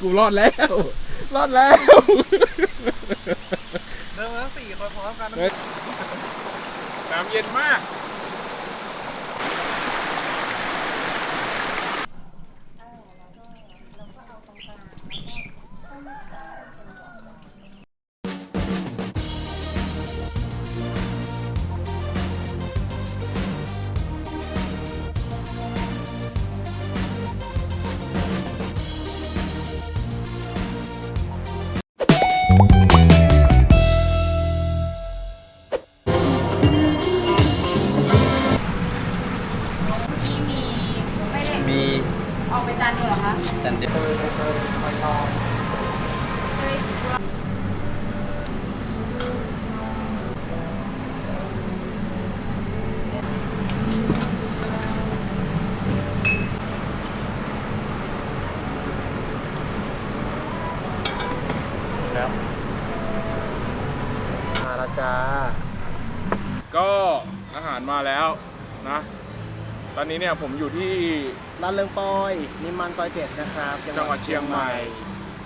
กูรอดแล้ว รอดแล้ว เดินมาทั้งสี่คนพร้อมกันเฮ้ยน้ำเย็นมาก จ้า ก็อาหารมาแล้วนะ ตอนนี้เนี่ยผมอยู่ที่ ร้านเลิงปอยนิมมันซอยเจ็ดนะครับจังหวัดเชียงใหม่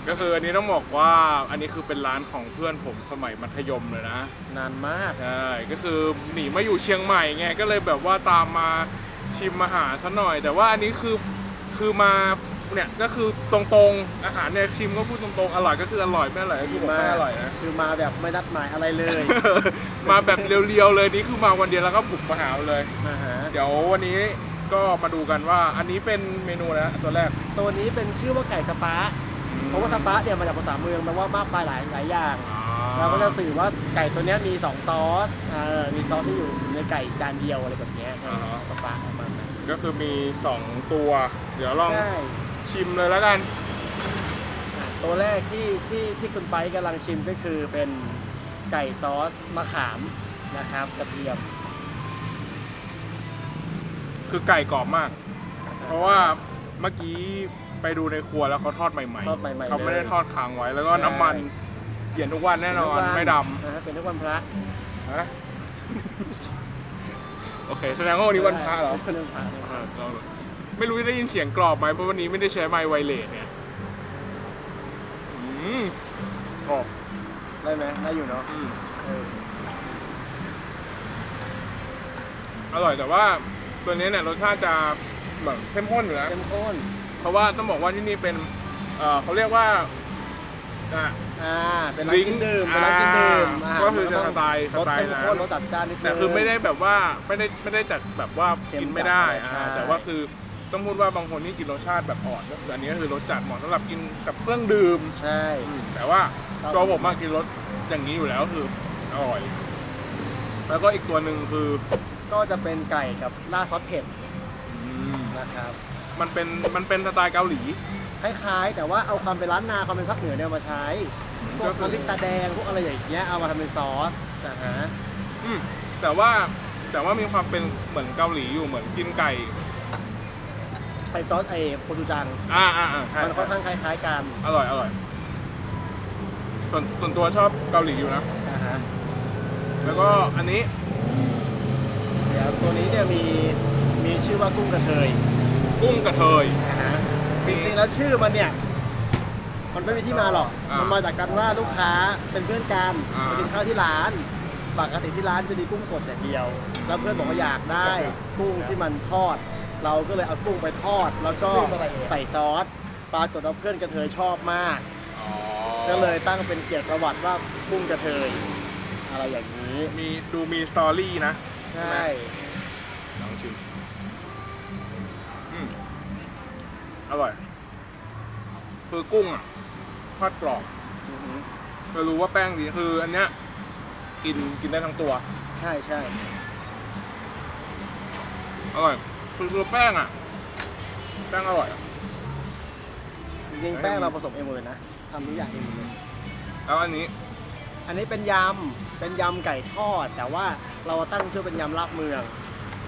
ก็คืออันนี้ต้องบอกว่าอันนี้คือเป็นร้านของเพื่อนผมสมัยมัธยมเลยนะ นานมาก ใช่ ก็คือหนีมาอยู่เชียงใหม่ไง ก็เลยแบบว่าตามมาชิมอาหารซะหน่อย แต่ว่าอันนี้คือคือมา เนี่ยก็คือตรงๆอาหารเนี่ยชิมก็พูดตรงๆอร่อยก็คืออร่อยไม่อร่อยก็คือบอกไม่อร่อยนะ คือมาแบบไม่นัดหมายอะไรเลย มาแบบเรียวๆเลยนี่คือมาวันเดียวแล้วก็บุกมาหาเลยนะฮะเดี๋ยววันนี้ก็มาดูกันว่าอันนี้เป็นเมนูนะตัวแรกตัวนี้เป็นชื่อว่าไก่สปาเพราะว่าสปาเนี่ยมาจากภาษาเมืองแปลว่ามากมายหลายหลายอย่าง เราก็จะสื่อว่าไก่ตัวเนี้ยมีสองซอสเออมีซอสที่อยู่ในไก่จานเดียวอะไรแบบเนี้ยอ่าฮะ สปาประมาณนั้นก็คือมี 2 ตัว เดี๋ยวลองใช่ ชิมเลยแล้วกันอะตัวแรกที่ที่ที่คุณไปกำลังชิมก็คือเป็นไก่ซอสมะขามนะครับกระเทียมคือไก่กรอบมาก เพราะว่าเมื่อกี้ไปดูในครัวแล้วเขาทอดใหม่ทอดใหม่ๆเขาไม่ได้ลยทอดค้างไว้แล้วก็ใช่น้ำมันเปลี่ยนทุกวันแน่นอนเป็ทุกวัไม่ดนะฮะเป็นทุกวันพระำฮะโอเค แสดงว่าวันนี้วันพระเหรอ เป็นวันพระเออเรา ไม่รู้จะได้ยินเสียงกรอบไหมเพราะวันนี้ไม่ได้ใช้ไมค์ไวเลสเนี่ยอืมกรอบได้ไหมได้อยู่เนาะอืมเอออร่อยแต่ว่าตัวนี้เนี่ยรสชาติจะเหมือนเข้มข้นอยู่นะเข้มข้นเพราะว่าต้องบอกว่าที่นี่เป็นเอ่อเขาเรียกว่าอะ อ่าเป็นร้านกินดื่มเป็นร้านกินดื่มอ่าอาหารก็คือจะมันสต้งไตล์รสสไตล์เข้มนั้นข้นรสจัดจ้านนิดนึง แต่คือไม่ได้แบบว่าไม่ได้ไม่ได้จัดแบบว่าเค็มกินไม่ได้จัดอ่าใช่ แต่ว่าคือ ต้องพูดว่าบางคนนี่กินรสชาติแบบอ่อนก็คืออันนี้ก็คือรสจัดเหมาะสำหรับกินกับเครื่องดื่ม ใช่ แต่ว่าครับตัวผมมากินรสอย่างนี้อยู่แล้วคืออร่อย แล้วก็อีกตัวหนึ่งคือก็จะเป็นไก่กับราดซอสเผ็ดอืมนะครับ มันเป็นมันเป็นสไตล์เกาหลี คล้ายๆ แต่ว่าเอาความเป็นร้านนาความเป็นภาคเหนือเนี่ยมาใช้พวก็กคือน้ำพริกตาแดงพวกอะไรอย่างเงี้ยเอามาทำเป็นซอสนะฮะ อืมแต่ว่าแต่ว่ามีความเป็นเหมือนเกาหลีอยู่เหมือนกินไก่ ไปซอสไอ้โคจูจัง อ่าอ่าอ่าใช่มันค่อนข้างคล้ายๆกันอร่อยอร่อยส่วนส่วนตัวชอบเกาหลีอยู่นะ นะฮะแล้วก็อันนี้เดี๋ยวตัวนี้เนี่ยมีมีชื่อว่ากุ้งกระเทยกุ้งกระเทย นะฮะจริงๆแล้วชื่อมันเนี่ย มันไม่มีที่มาหรอก อ่ามัมันมาจากการว่าลูกค้าเป็นเพื่อนกันอ่าไปกินข้าวที่ร้านปกติที่ร้านจะมีกุ้งสดอย่างเดียว แล้วเพื่อนบอกว่าอยากได้กุ้งที่มันทอด เราก็เลยเอากุ้งไปทอด แล้วก็ใส่ซอสปรากฏว่าเพื่อนกระเทยชอบมากอ๋อก็เลยตั้งเป็นเกียรติประวัติว่ากุ้งกระเทย อะไรอย่างนี้มีดูมีสตอรี่นะ ใช่ลองชิมอืมอร่อย คือกุ้งอะทอดกรอบอือหือเรารู้ว่าแป้งดีคืออันเนี้ยกินกินได้ทั้งตัว ใช่ใช่อร่อย คือคือแป้งอะ แป้งอร่อยอะจริงๆแป้งเราผสมเองหมดเลยนะทำทุกอย่างเองหมดเลย แล้วอันนี้ อันนี้เป็นยำ เป็นยำไก่ทอด แต่ว่าเราตั้งชื่อเป็นยำลาบเมือง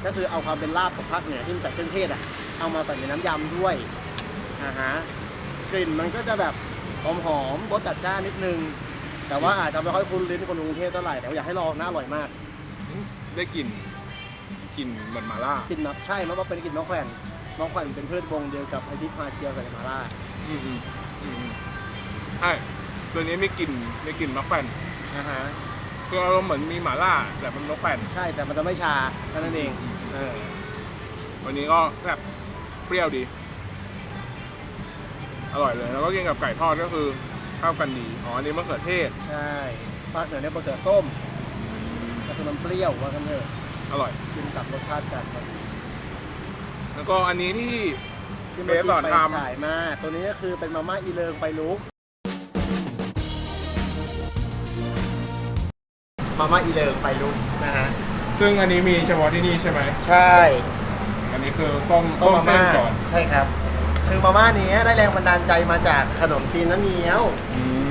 ก็คือเอาความเป็นลาบของภาคเหนือที่มันใส่เครื่องเทศอะ เอามาใส่ในน้ำยำด้วยอ่าฮะ กลิ่นมันก็จะแบบหอมหอมๆรสจัดจ้านนิดนึง แต่ว่าอาจจะไม่ค่อยคุ้นลิ้นคนกรุงเทพเท่าไหร่ แต่ว่าอยากให้ลองน่าอร่อยมาก ได้กลิ่น กลิ่นเหมือนหมาล่า กลิ่นนับใช่มันว่าเป็นกลิ่นมะแขวนมะแขวนเป็นพืชวงเดียวกับไอที่มาเจียวกับมาล่าอืมอืมอืมอืมใช่ตัวนี้มีกลิ่นมีกลิ่นมะแขวนนะฮะคืออารมณ์เหมือนมีหมาล่าแต่เป็นมะแขวนใช่แต่มันจะไม่ชาแค่นั้นเองเออวันนี้ก็แบบเปรี้ยวดี อร่อยเลย แล้วก็กินกับไก่ทอดก็คือเข้ากันดีอ๋ออันนี้มะเขือเทศ ใช่ภาคเหนือเนี่ยมะเขือส้มก็คือมันเปรี้ยวว่ากันเถอะ อร่อย กินกับรสชาติกันแล้วก็อันนี้ที่ ที่เบเมื่อสสกี้อนไปทำถ่ายมา ตัวนี้ก็คือเป็นมาม่าอีเลิงไฟลุก มาม่าอีเลิงไฟลุกนะฮะ ซึ่งอันนี้มีเฉพาะที่นี่ใช่ไหม ใช่อันนี้คือต้มต้มมาเส้ม่านก่อนใช่ครับ คือมาม่านี้ได้แรงบันดาลใจมาจากขนมจีนน้ำเงี้ยว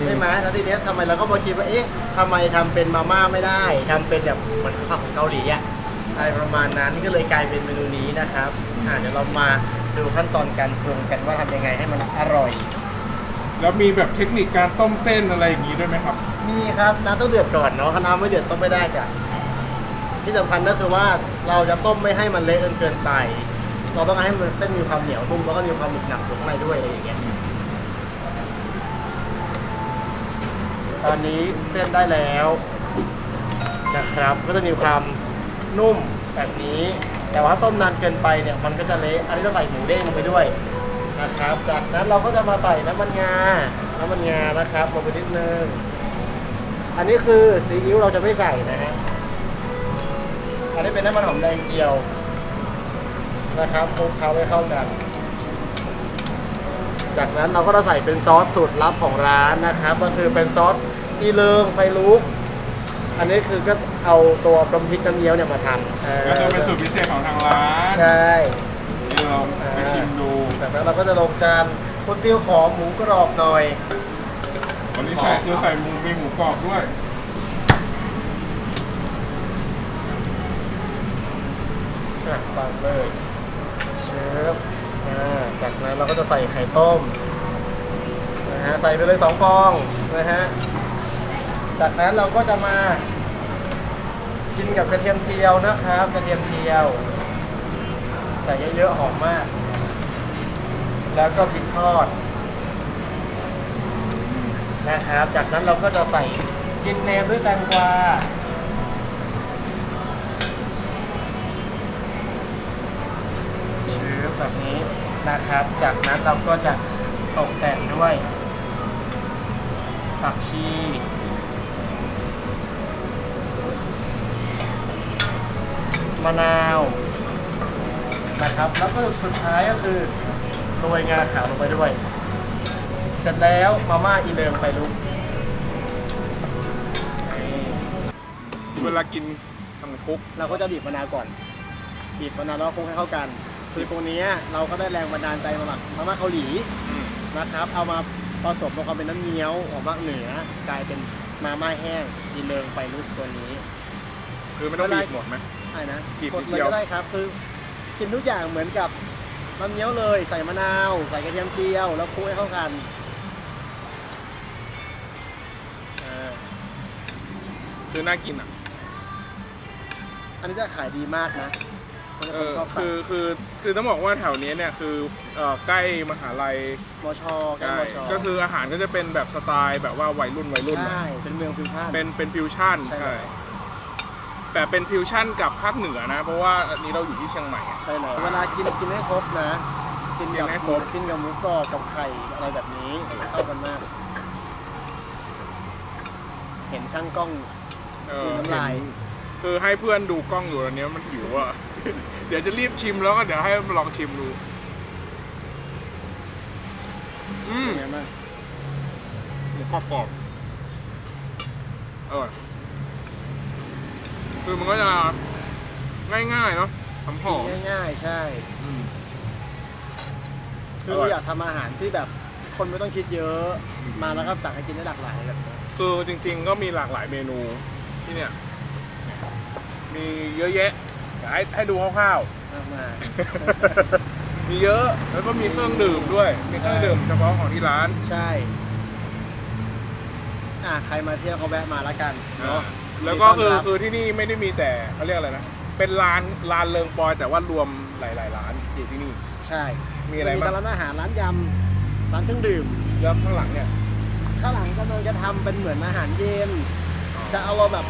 ใช่ไหมแล้วทีเนี้ยทำไมเราก็มาคิดว่า เอ๊ะทำไมทำเป็นมาม่าไม่ได้ ทำเป็นแบบเหมือนข้าวของเกาหลีอะ อะไรประมาณนั้นที่ก็เลยกลายเป็นเมนูนี้นะครับอ่าเดี๋ยวเรามาดูขั้นตอนการปรุงกันว่าทำยังไงให้มันอร่อย แล้วมีแบบเทคนิคการต้มเส้นอะไรอย่างนี้ด้วยไหมครับ มีครับน้ำต้องเดือดก่อนเนาะถ้าน้ำไม่เดือดต้มไม่ได้จ้ะที่สำคัญก็คือว่าเราจะต้มไม่ให้มันเละจนเกินไป เราต้องให้มันเส้นมีความเหนียวนุ่มแล้วก็มีความหนึบหนับอยู่ข้างในด้วยอะไรอย่างเงี้ยตอนนี้เส้นได้แล้วนะครับ ก็จะมีความ นุ่มแบบนี้ แต่ว่าต้มนานเกินไปเนี่ยมันก็จะเละอันนี้เราใส่หมูเด้งลงไปด้วยนะครับ จากนั้นเราก็จะมาใส่น้ำมันงา น้ำมันงานะครับลงไปนิดนึงอันนี้คือซีอิ๊วเราจะไม่ใส่นะฮะอันนี้เป็นน้ำมันหอมแดงเจียวนะครับคลุกเคล้าให้เข้ากัน จากนั้นเราก็จะใส่เป็นซอสสูตรลับของร้านนะครับ ก็คือเป็นซอสอีเลิงไฟลุก อันนี้คือก็เอาตัวปมพริกน้ำเยี้ยวเนี่ยมาทำเออก็จะเป็นสูตรพิเศษของทางร้านใช่ที่เราไปชิมดูจากนั้นเราก็จะลงจานคุณเตี้ยวขอหมูกรอบหน่อย วันนี้ใส่คือใส่หมูมีหมูกรอบด้วยอะปังเลยเชฟอ่าจากนั้นเราก็จะใส่ไข่ต้มนะฮะใส่ไปเลยสองฟองนะฮะ จากนั้นเราก็จะมากินกับกระเทียมเจียวนะครับ กระเทียมเจียว ใส่เยอะๆหอมมาก แล้วก็พริกทอดนะครับ จากนั้นเราก็จะใส่กินเนมด้วยแตงกวาชื้อแบบนี้นะครับ จากนั้นเราก็จะตกแต่งด้วยผักชี มะนาวนะครับ แล้วก็สุดท้ายก็คือโรยงาขาวลงไปด้วย เสร็จแล้วมาม่าอีเลิมไฟลุกนี่เวลากินทำคุกเราก็จะบีบมะนาวก่อน บีบมะนาวแล้วคลุกให้เข้ากัน คือตรงเนี้ยเราก็ได้แรงบันดาลใจมาจากมาม่าเกาหลีนะครับ เอามาผสมลงความเป็นน้ำเงี้ยวของภาคเหนือกลายเป็นมาม่าแห้งอีเลิงไฟลุกตัวนี้ คือไม่ต้องบีบหมดไหม ใช่นะบีบกดนิดเลยเดียว ก็ได้ครับ คือกินทุกอย่างเหมือนกับน้ำเงี้ยวเลย ใส่มะนาว ใส่กระเทียมเจียว แล้วคลุกให้เข้ากันอ่าคือน่ากินอะ อันนี้จะขายดีมากนะคนเอคนอชอบสั่คืงอคือคือต้องบอกว่าแถวนี้เนี่ยคือเอ่อใกล้มหาลัยมชใกล้ใช่มชก็คืออาหารก็จะเป็นแบบสไตล์แบบว่าวัยรุ่นวัยรุ่นหน่อยใช่เป็นเมืองฟิวชั่น เป็นเป็นฟิวชั่นใช่ ใช่ แต่เป็นฟิวชั่นกับภาคเหนือนะ เพราะว่าอันนี้เราอยู่ที่เชียงใหม่อะใช่เลยเวลากินกินให้ครบนะ กินกับกินให้ครบ กินกับหมูกรอบกับไข่อะไรแบบนี้เข้ากันมาก เห็นช่างกล้องเออน้ำลายเห็นคือให้เพื่อนดูกล้องอยู่ตอนนี้มันหิวอะ เดี๋ยวจะรีบชิมแล้วก็เดี๋ยวให้ลองชิมดู อืมเป็นไงบ้างหมูกรอบกรอบๆอร่อย คือมันก็จะง่ายๆเนาะหอมหอม ง่ายๆ ใช่อืมคืออร่อยเราอยากทำอาหารที่แบบคนไม่ต้องคิดเยอะอืมมาแล้วก็สั่งให้กินได้หลากหลายแบบนี้คือจริง ๆ ก็มีหลากหลายเมนูที่เนี่ย มีเยอะแยะเดี๋ยวให้ให้ดูคร่าวๆมากมายมีเยอะ แล้วก็มีเครื่องดื่มด้วย มีเครื่องดื่มเฉพาะของที่ร้าน ใช่ อะใครมาเที่ยวก็แวะมาแล้วกันเนาะ แล้วก็คือยินดีต้นรับคือที่นี่ไม่ได้มีแต่เขาเรียกอะไรนะเเป็นร้านร้านเลิงปอย แต่ว่ารวมหลาย ๆ ร้านอยู่ที่นี่ ใช่มีอะไรมีบ้าง ร้านอาหารร้านยำร้านเครื่องดื่มแล้วข้างหลังเนี่ยข้างหลังกำลังจะทำเป็นเหมือนอาหารเย็น จะเอาเราแบบ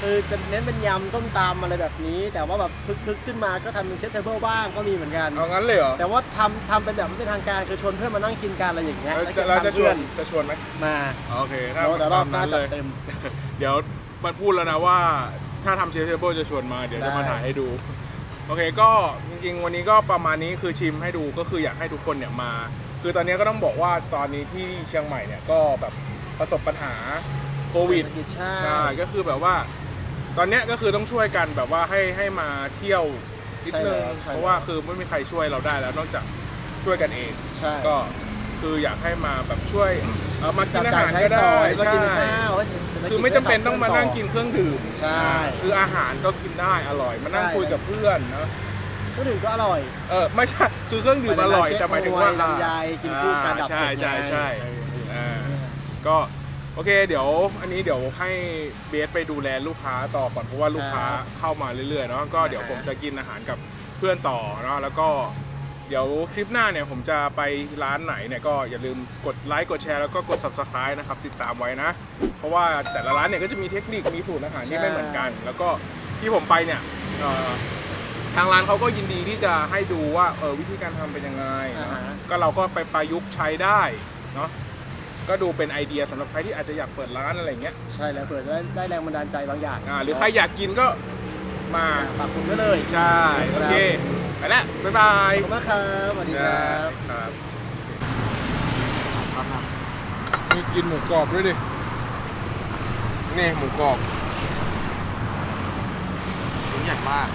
คือจะเน้นเป็นยำส้มตำอะไรแบบนี้ แต่ว่าแบบคึกๆขึ้นมาก็ทำเป็นเชฟเทเบิลบ้างก็มีเหมือนกัน เอางั้นเลยเหรอแต่ว่าทำทำเป็นแบบไม่เป็นทางการคือชวนเพื่อนมานั่งกินกันอะไรอย่างเงี้ยเออแล้วก็เราจะทำชวเพื่อนนจะชวนไหมมาโอเคถ้าเดี๋ยวรอบหตน้ามจัดเลยเต็ม เดี๋ยว มันพูดแล้วนะว่าถ้าทำเชฟเทเบิลจะชวนมาเดี๋ยวจะมาได้ถ่ายให้ดู โอเคก็จริงๆ วันนี้ก็ประมาณนี้คือชิมให้ดูก็คืออยากให้ทุกคนเนี่ยมา คือตอนนี้ก็ต้องบอกว่าตอนนี้ที่เชียงใหม่เนี่ยก็แบบประสบปัญหาโควิดเศรษฐกิจใช่ใช่ก็คือแบบว่า ตอนเนี้ยก็คือต้องช่วยกันแบบว่าให้ให้มาเที่ยวนิดนึงเพราะว่าคือไม่มีใครช่วยเราได้แล้วนอกจากช่วยกันเอง ใช่ก็คืออยากให้มาแบบช่วยเอามากิจับนอาจ่ายหารใช้ก็ซได้อยมากินใช่ ข้าว คือไม่จำเป็นต้องมานั่งกินเครื่องดื่มใช่ คืออาหารก็กินได้อร่อย มานั่งใช่ คุยกับเพื่อนนะเครื่องดื่มก็อร่อยเออไม่ใช่คือเครื่องดื่มอร่อยแต่หมายถึงว่าลำไยกินคู่กันดับใช่ใช่ใช่เผ็ดไงอ่าก็โอเค เดี๋ยว อันนี้เดี๋ยวให้เบสไปดูแลลูกค้าต่อก่อนเพราะว่าลูกค้าเข้ามาเรื่อยๆเนาะก็เดี๋ยวผมจะกินอาหารกับเพื่อนต่อเนาะแล้วก็ เดี๋ยวคลิปหน้าเนี่ยผมจะไปร้านไหนเนี่ยก็อย่าลืมกดไลค์กดแชร์แล้วก็กด subscribe นะครับ ติดตามไว้นะ เพราะว่าแต่ละร้านเนี่ยก็จะมีเทคนิคมีสูตรอาหารที่ไม่เหมือนกัน แล้วก็ที่ผมไปเนี่ยเอ่อทางร้านเขาก็ยินดีที่จะให้ดูว่าเออวิธีการทำเป็นยังไงเนอะอ่าฮะ ก็เราก็ไปประยุกต์ใช้ได้เนาะก็ดูเป็นไอเดียสำหรับใครที่อาจจะอยากเปิดร้านอะไรอย่างเงี้ย ใช่แล้วเผื่อจะได้ได้แรงบันดาลใจบางอย่างอ่าหรือใครอยากกินก็มา ฝากคุณไว้เลย ใช่ โอเค ไปแล้วบ๊ายบายขอบคุณมากครับสวัสดีครับครับมีกินหมูกรอบด้วยดิ นี่หมูกรอบชิ้นใหญ่มาก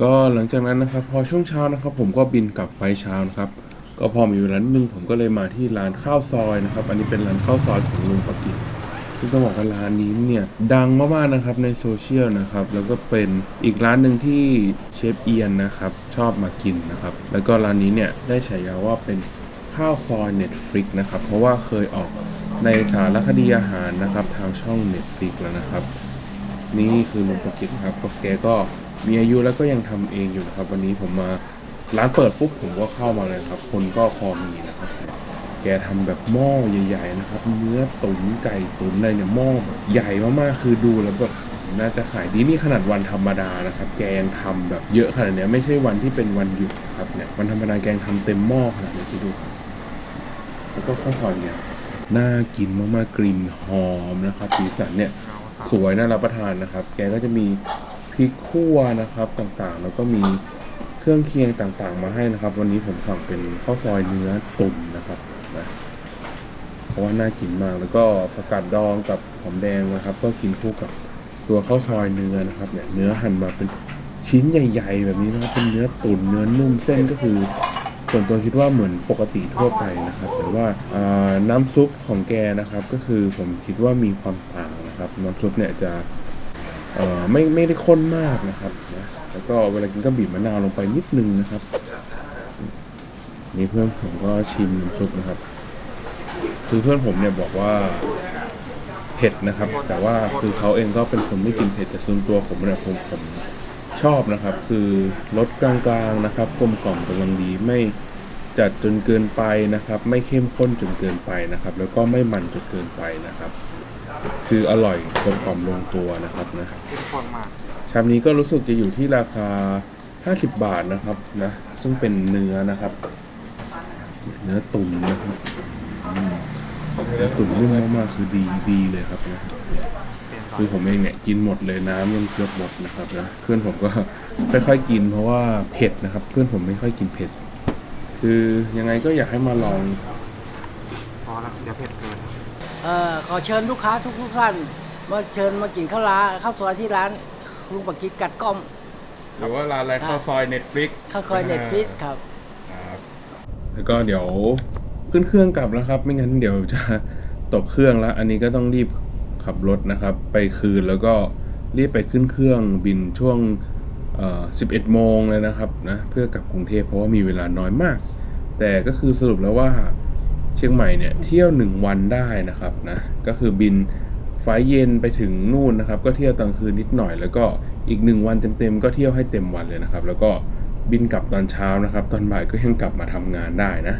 ก็หลังจากนั้นนะครับพอช่วงเช้านะครับ ผมก็บินกลับไฟเช้านะครับ ก็พอมีเวลานิดนึงผมก็เลยมาที่ร้านข้าวซอยนะครับ อันนี้เป็นร้านข้าวซอยของลุงปากิจซึ่งต้องบอกว่าร้านนี้เนี่ยดังมากๆนะครับในโซเชียลนะครับ แล้วก็เป็นอีกร้านหนึ่งที่เชฟเอียนนะครับ ชอบมากินนะครับ แล้วก็ร้านนี้เนี่ยได้ฉายาว่าเป็นข้าวซอย Netflix นะครับ เพราะว่าเคยออกในสารคดีอาหารนะครับ ทางช่อง Netflix แล้วนะครับ นี่คือลุงประกิตครับก็แกก็มีอายุแล้วก็ยังทำเองอยู่นะครับ วันนี้ผมมาร้านเปิดปุ๊บผมก็เข้ามาเลยครับ คนก็พอมีนะครับ แกทำแบบหม้อใหญ่ ๆ นะครับ เนื้อตุ๋นไก่ตุ๋นอะไรเนี่ยหม้อใหญ่มากๆคือดูแล้วแบบน่าจะขายดีนี่ขนาดวันธรรมดานะครับ แกยังทำแบบเยอะขนาดเนี้ยไม่ใช่วันที่เป็นวันหยุดนะครับเนี่ยวันธรรมดาแกงทำเต็มหม้อขนาดนี้คิดดูครับแล้วก็ข้าวซอยเนี่ยน่ากินมากๆกลิ่นหอมนะครับสีสันเนี่ย สวยน่ารับประทานนะครับ แกก็จะมีพริกคั่วนะครับต่างๆ แล้วก็มีเครื่องเคียงต่างๆ มาให้นะครับ วันนี้ผมสั่งเป็นข้าวซอยเนื้อตุ๋นนะครับนะเพราะว่าน่ากินมากแล้วก็ผักกาดดองกับหอมแดงนะครับ ก็กินคู่กับตัวข้าวซอยเนื้อนะครับเนี่ยเนื้อหั่นมาเป็นชิ้นใหญ่ ๆ แบบนี้นะครับเป็นเนื้อตุ๋นเนื้อนุ่มเส้นก็คือ ส่วนตัวคิดว่าเหมือนปกติทั่วไปนะครับ แต่ว่าน้ำซุปของแกนะครับ ก็คือผมคิดว่ามีความต่างนะครับ น้ำซุปเนี่ยจะไม่ไม่ได้ข้นมากนะครับนะแล้วก็เวลากินก็บีบมะนาวลงไปนิดนึงนะครับ นี่เพื่อนผมก็ชิมน้ำซุปนะครับ คือเพื่อนผมเนี่ยบอกว่าเผ็ดนะครับ แต่ว่าคือเขาเองก็เป็นคนไม่กินเผ็ดแต่ส่วนตัวผมเนี่ยผมผม ชอบนะครับ คือรสกลางๆนะครับกลมกล่อมกำลังดีไม่จัดจนเกินไปนะครับ ไม่เข้มข้นจนเกินไปนะครับ แล้วก็ไม่มันจนเกินไปนะครับ คืออร่อยกลมกล่อมลงตัวนะครับนะเข้มข้นมากชามนี้ก็รู้สึกจะอยู่ที่ราคา 50 บาทนะครับนะซึ่งเป็นเนื้อนะครับ เนื้อตุ๋นนะครับอืมเนื้อตุ๋นนุ่มมากๆคือดีดีเลยครับนะเป็นตอน คือผมเองเนี่ยกินหมดเลยน้ำยังเกือบหมดนะครับนะเพื่อนผมก็ค่อยๆกินเพราะว่าเผ็ดนะครับ เพื่อนผมไม่ค่อยกินเผ็ด คือยังไงก็อยากให้มาลองพอแล้วเดี๋ยวเผ็ดเกินเอ่อขอเชิญลูกค้าทุกทุกๆท่านมาเชิญมากินข้าวร้านข้าวซอยที่ร้านลุงปากกิจกัดก้อม หรือว่าร้านอะไรข้าวซอยเน็ตฟลิกข้าวซอยเน็ตฟิตครับ แล้วก็เดี๋ยวขึ้นเครื่องกลับแล้วครับ ไม่งั้นเดี๋ยวจะตกเครื่องแล้ว อันนี้ก็ต้องรีบ ขับรถนะครับ ไปคืนแล้วก็รีบไปขึ้นเครื่องบินช่วง 11 โมงเลยนะครับนะเพื่อกลับกรุงเทพเพราะว่ามีเวลาน้อยมาก แต่ก็คือสรุปแล้วว่าเชียงใหม่เนี่ยเที่ยว 1 วันได้นะครับนะก็คือบินไฟเย็นไปถึงนู่นนะครับ ก็เที่ยวตอนคืนนิดหน่อย แล้วก็อีก 1 วันเต็มๆก็เที่ยวให้เต็มวันเลยนะครับ แล้วก็บินกลับตอนเช้านะครับ ตอนบ่ายก็ยังกลับมาทำงานได้นะ